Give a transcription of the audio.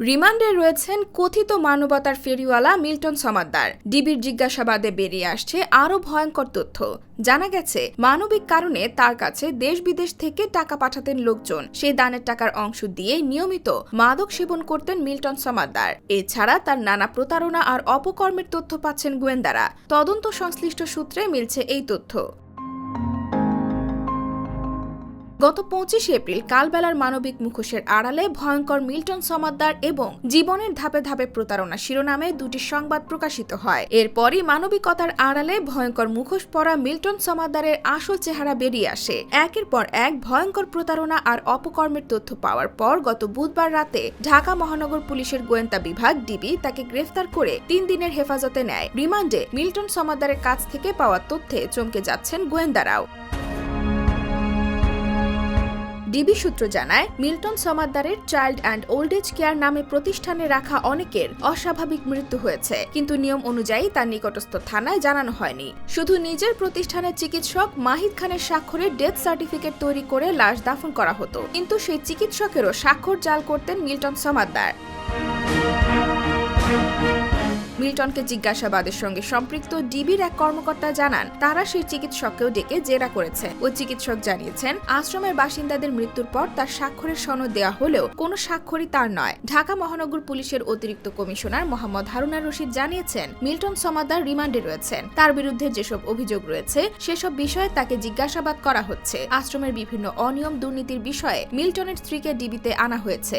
রিমান্ডে রয়েছেন কথিত মানবতার ফেরিওয়ালা মিল্টন সমাদ্দার। ডিবির জিজ্ঞাসাবাদে বেরিয়ে আসছে আরও ভয়ঙ্কর তথ্য। জানা গেছে, মানবিক কারণে তার কাছে দেশ বিদেশ থেকে টাকা পাঠাতেন লোকজন। সেই দানের টাকার অংশ দিয়ে নিয়মিত মাদক সেবন করতেন মিল্টন সমাদ্দার। এছাড়া তার নানা প্রতারণা আর অপকর্মের তথ্য পাচ্ছেন গোয়েন্দারা। তদন্ত সংশ্লিষ্ট সূত্রে মিলছে এই তথ্য। গত পঁচিশে এপ্রিল কালবেলার মানবিক মুখোশের আড়ালে ভয়ঙ্কর মিল্টন সমাদ্দার এবং জীবনের ধাপে ধাপে প্রতারণা শিরোনামে দুটি সংবাদ প্রকাশিত হয়। এরপরই মানবিকতার আড়ালে ভয়ঙ্কর মুখোশ পরা মিল্টন সমাদ্দারের আসল চেহারা বেরিয়ে আসে। একের পর এক ভয়ঙ্কর প্রতারণা আর অপকর্মের তথ্য পাওয়ার পর গত বুধবার রাতে ঢাকা মহানগর পুলিশের গোয়েন্দা বিভাগ ডিবি তাকে গ্রেফতার করে তিন দিনের হেফাজতে নেয়। রিমান্ডে মিল্টন সমাদ্দারের কাছ থেকে পাওয়া তথ্যে চমকে যাচ্ছেন গোয়েন্দারাও। ডিবি সূত্র জানায়, Milton সমাদ্দারের child and old age care নামে প্রতিষ্ঠানে রাখা অনেকের অস্বাভাবিক মৃত্যু হয়েছে, কিন্তু নিয়ম অনুযায়ী তার নিকটস্থ থানায় জানানো হয়নি। শুধু নিজের প্রতিষ্ঠানের চিকিৎসক মাহিদ খানের স্বাক্ষরে ডেথ সার্টিফিকেট তৈরি করে লাশ দাফন করা হতো, কিন্তু সেই চিকিৎসকেরও স্বাক্ষর জাল করতেন মিল্টন সমাদ্দার। মিল্টনকে জিজ্ঞাসাবাদের সঙ্গে সম্পৃক্ত ডিবির এক কর্মকর্তা জানান, তারা সেই চিকিৎসককেও ডেকে জেরা করেছে। ওই চিকিৎসক জানিয়েছেন, আশ্রমের বাসিন্দাদের মৃত্যুর পর তার স্বাক্ষরের সনদ দেওয়া হলেও কোনো স্বাক্ষরই তার নয়। ঢাকা মহানগর পুলিশের অতিরিক্ত কমিশনার মোহাম্মদ হারুনা রশিদ জানিয়েছেন, মিল্টন সমাদার রিমান্ডে রয়েছেন। তার বিরুদ্ধে যেসব অভিযোগ রয়েছে, সেসব বিষয়ে তাকে জিজ্ঞাসাবাদ করা হচ্ছে। আশ্রমের বিভিন্ন অনিয়ম, দুর্নীতির বিষয়ে মিল্টনের স্ত্রীকে ডিবিতে আনা হয়েছে।